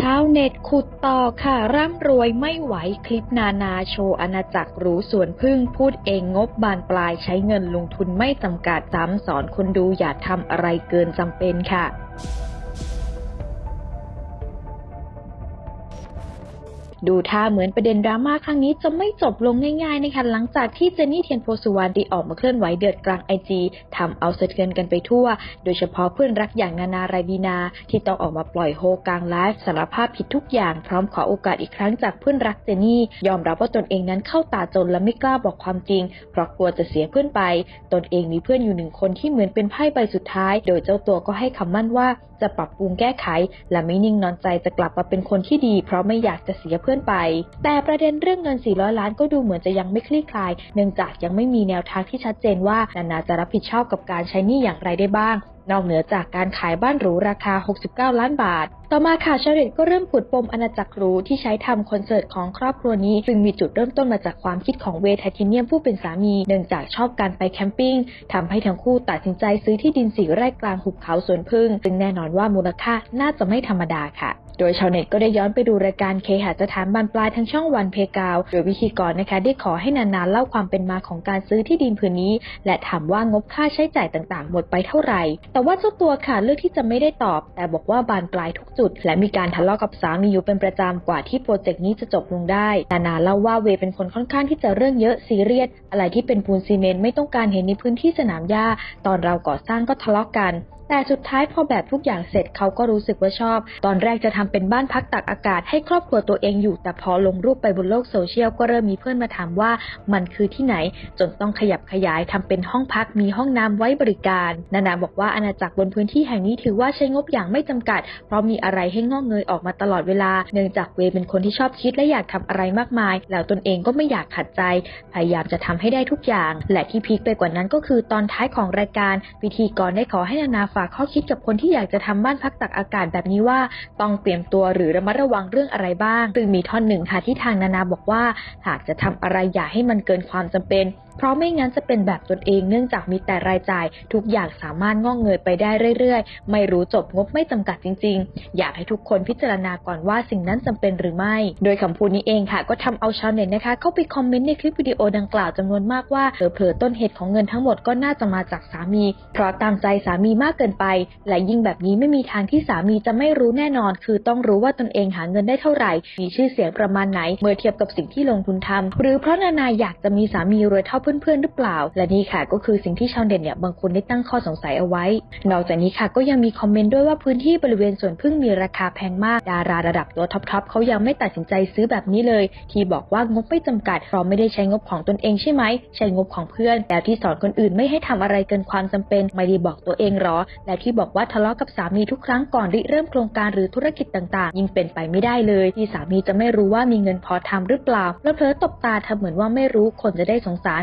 ชาวเน็ตขุดต่อค่ะ ร่ำรวยไม่ไหวคลิปนานาโชว์อาณาจักรหรูสวนพึ่งพูดเองงบบานปลายใช้เงินลงทุนไม่จำกัดซ้ำสอนคนดูอย่าทำอะไรเกินจำเป็นค่ะ ดูท่าเหมือนประเด็นดราม่าครั้งนี้จะไม่จบลงง่ายๆนะคะหลังจากที่เจนนี่เทียนโพสุวรรณได้ออกมาเคลื่อนไหวเดือดกลางไอจีทำเอาสะเทือนกันไปทั่ว โดยเฉพาะเพื่อนรักอย่างนานารายบีนา ที่ต้องออกมาปล่อยโฮกลางไลฟ์สารภาพผิดทุกอย่างพร้อมขอโอกาสอีกครั้งจากเพื่อนรักเจนนี่ ยอมรับว่าตนเองนั้นเข้าตาจนและไม่กล้าบอกความจริง เพราะกลัวจะเสียเพื่อนไป ตนเองมีเพื่อนอยู่หนึ่งคนที่เหมือนเป็นไพ่ใบสุดท้าย โดยเจ้าตัวก็ให้คำมั่นว่า จะปรับปรุงแก้ไข และไม่นิ่งนอนใจจะกลับมาเป็นคนที่ดี เพราะไม่อยากจะเสียเพื่อนไป แต่ประเด็นเรื่องเงิน 400 ล้านก็ดูเหมือนจะยังไม่คลี่คลาย เนื่องจากยังไม่มีแนวทางที่ชัดเจนว่านานาจะรับผิดชอบกับการใช้หนี้อย่างไรได้บ้างนอกเหนือจากการขายบ้านหรูราคา 69 ล้านบาท ต่อมาค่ะชาวเน็ตก็เริ่มขุดปมอาณาจักรหรูที่ใช้ทำคอนเสิร์ตของครอบครัวนี้ ซึ่งมีจุดเริ่มต้นมาจากความคิดของเวย์ไทเทเนียมผู้เป็นสามี เนื่องจากชอบการไปแคมปิ้งทำให้ทั้งคู่ตัดสินใจซื้อที่ดินสีไร่กลางหุบเขาสวนพึ่ง ซึ่งแน่นอนว่ามูลค่าน่าจะไม่ธรรมดาค่ะโดยชาวเน็ตก็ได้ย้อนไปดูรายการเคหะสถานบานปลายทางช่องวันเพกาว โดยวิธีกรนะคะได้ขอให้นานๆเล่าความเป็นมาของการซื้อที่ดินผืนนี้ และถามว่างบค่าใช้จ่ายต่างๆ หมดไปเท่าไหร่แต่ว่าเจ้าตัวค่ะเลือกที่จะไม่ได้ตอบ แต่บอกว่าบานปลายทุกจุด และมีการทะเลาะกับสามีอยู่เป็นประจำกว่าที่โปรเจกต์นี้จะจบลงได้นานาเล่าว่าเวเป็นคนค่อนข้างที่จะเรื่องเยอะซีเรียสอะไรที่เป็นปูนซีเมนต์ไม่ต้องการเห็นในพื้นที่สนามหญ้า ตอนเราก่อสร้างก็ทะเลาะกัน แต่สุดท้ายพอแบบทุกอย่างเสร็จเขาก็รู้สึกว่าชอบ ตอนแรกจะทำเป็นบ้านพักตักอากาศให้ครอบครัวตัวเองอยู่ แต่พอลงรูปไปบนโลกโซเชียลก็เริ่มมีเพื่อนมาถามว่ามันคือที่ไหน จนต้องขยับขยายทำเป็นห้องพักมีห้องน้ำไว้บริการ นานาบอกว่าอาณาจักรบนพื้นที่แห่งนี้ถือว่าใช้งบอย่างไม่จำกัด เพราะมีอะไรให้งอกเงยออกมาตลอดเวลา เนื่องจากเวเป็นคนที่ชอบคิดและอยากทำอะไรมากมาย แล้วตนเองก็ไม่อยากขัดใจ พยายามจะทำให้ได้ทุกอย่าง และที่พีคไปกว่านั้นก็คือตอนท้ายของรายการพิธีกรได้ขอให้นานาฝากข้อคิดกับคนที่อยากจะทำบ้านพักตักอากาศแบบนี้ว่า ต้องเตรียมตัวหรือระมัดระวังเรื่องอะไรบ้าง ซึ่งมีท่อนหนึ่งค่ะที่ทางนานาบอกว่า หากจะทำอะไรอย่าให้มันเกินความจำเป็นเพราะไม่งั้นจะเป็นแบบตนเองเนื่องจากมีแต่รายจ่าย ทุกอย่างสามารถงอกเงยไปได้เรื่อยๆ ไม่รู้จบงบไม่จำกัดจริง ๆ อยากให้ทุกคนพิจารณาก่อนว่าสิ่งนั้นจำเป็นหรือไม่ โดยคำพูดนี้เองค่ะ ก็ทำเอาชาวเน็ตนะคะ เข้าไปคอมเมนต์ในคลิปวิดีโอดังกล่าวจำนวนมากว่าเผลอๆต้นเหตุของเงินทั้งหมดก็น่าจะมาจากสามี เพราะตามใจสามีมากเกินไป และยิ่งแบบนี้ไม่มีทางที่สามีจะไม่รู้แน่นอน คือต้องรู้ว่าตนเองหาเงินได้เท่าไหร่ มีชื่อเสียงประมาณไหน เมื่อเทียบกับสิ่งที่ลงทุนทำหรือเพราะนานาอยากจะมีสามีรวยเท่าเพื่อนๆหรือเปล่า และนี่ค่ะก็คือสิ่งที่ชาวเน็ตเนี่ยบางคนได้ตั้งข้อสงสัยเอาไว้ นอกจากนี้ค่ะก็ยังมีคอมเมนต์ด้วยว่าพื้นที่บริเวณสวนพึ่งมีราคาแพงมาก ดาราระดับตัวท็อปๆเขายังไม่ตัดสินใจซื้อแบบนี้เลย ที่บอกว่างบไม่จำกัดเพราะไม่ได้ใช้งบของตนเองใช่ไหมใช้งบของเพื่อนแต่ที่สอนคนอื่นไม่ให้ทำอะไรเกินความจำเป็น ไม่ได้บอกตัวเองหรอ และที่บอกว่าทะเลาะกับสามีทุกครั้งก่อนริเริ่มโครงการหรือธุรกิจต่างๆ ยิ่งเป็นไปไม่ได้เลย ที่สามีจะไม่รู้ว่ามีเงินพอทำหรือเปล่าแล้วเผลอตบตาทำเหมือนว่าไม่รู้คนจะได้สงสาร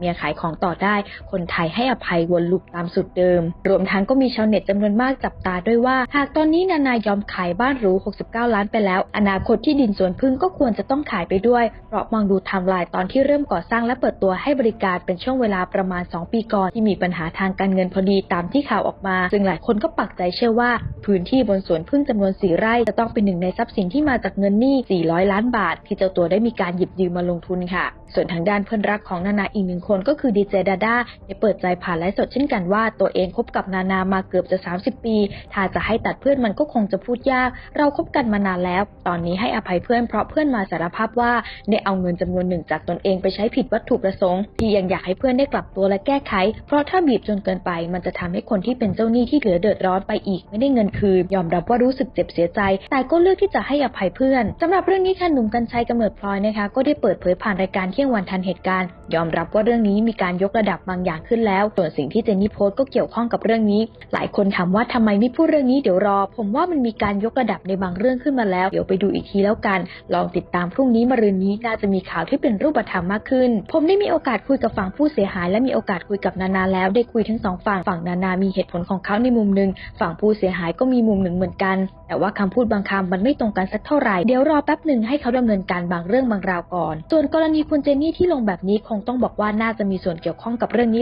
เมียขายของต่อได้ คนไทยให้อภัยวนลูปตามสุดเดิม รวมทั้งก็มีชาวเน็ตจำนวนมากจับตาด้วยว่า หากตอนนี้นานายอมขายบ้านหรู 69 ล้านไปแล้ว อนาคตที่ดินสวนพึ่งก็ควรจะต้องขายไปด้วย เพราะมองดูไทม์ไลน์ตอนที่เริ่มก่อสร้างและเปิดตัวให้บริการเป็นช่วงเวลาประมาณ 2 ปีก่อน ที่มีปัญหาทางการเงินพอดีตามที่ข่าวออกมา ซึ่งหลายคนก็ปักใจเชื่อว่า พื้นที่บนสวนพึ่งจำนวน 4 ไร่ จะต้องเป็นหนึ่งในทรัพย์สินที่มาจากเงินหนี้ 400 ล้านบาท ที่เจ้าตัวได้มีการหยิบยืมมาลงทุนค่ะ ส่วนทางด้านเพื่อนรักของนานาอีกหนึ่งคนก็คือดีเจดาด้าได้เปิดใจผ่านไลฟ์สดเช่นกันว่าตัวเองคบกับนานามาเกือบจะ 30 ปี ถ้าจะให้ตัดเพื่อนมันก็คงจะพูดยาก เราคบกันมานานแล้ว ตอนนี้ให้อภัยเพื่อนเพราะเพื่อนมาสารภาพว่าได้เอาเงินจำนวนหนึ่งจากตนเองไปใช้ผิดวัตถุประสงค์ที่ยังอยากให้เพื่อนได้กลับตัวและแก้ไข เพราะถ้าบีบจนเกินไป มันจะทำให้คนที่เป็นเจ้าหนี้ที่เหลือเดือดร้อนไปอีกไม่ได้เงินคืน ยอมรับว่ารู้สึกเจ็บเสียใจ แต่ก็เลือกที่จะให้อภัยเพื่อนสำหรับเรื่องนี้ค่ะหนุ่มกัญชัยกำเนิดพลอยนะคะก็ได้เปิดเผยผ่านรายการเที่ยงวันทันเหตุการณ์ ยอมรับว่าเรื่องนี้มีการยกระดับบางอย่างขึ้นแล้ว ส่วนสิ่งที่เจนนี่โพสต์ก็เกี่ยวข้องกับเรื่องนี้ หลายคนถามว่าทำไมไม่พูดเรื่องนี้เดี๋ยวรอ ผมว่ามันมีการยกระดับในบางเรื่องขึ้นมาแล้ว เดี๋ยวไปดูอีกทีแล้วกัน ลองติดตามพรุ่งนี้มะรืนนี้น่าจะมีข่าวที่เป็นรูปธรรมมากขึ้น ผมได้มีโอกาสคุยกับฝั่งผู้เสียหาย และมีโอกาสคุยกับนานาแล้ว ได้คุยทั้งสองฝั่ง ฝั่งนานามีเหตุผลของเขาในมุมหนึ่ง ฝั่งผู้เสียหายก็มีมุมหนึ่งเหมือนกัน แต่ว่าคำพูดบางคำมันไม่ตรงกันสักเท่าไหร่ เดี๋ยวรอแป๊บหนึ่งให้เขาดำเนินการบางเรื่องบางราวก่อน ส่วนกรณีคุณเจนนี่ที่ลงแบบนี้คงต้องบอกว่าน่าจะมีส่วนเกี่ยวข้องกับเรื่องนี้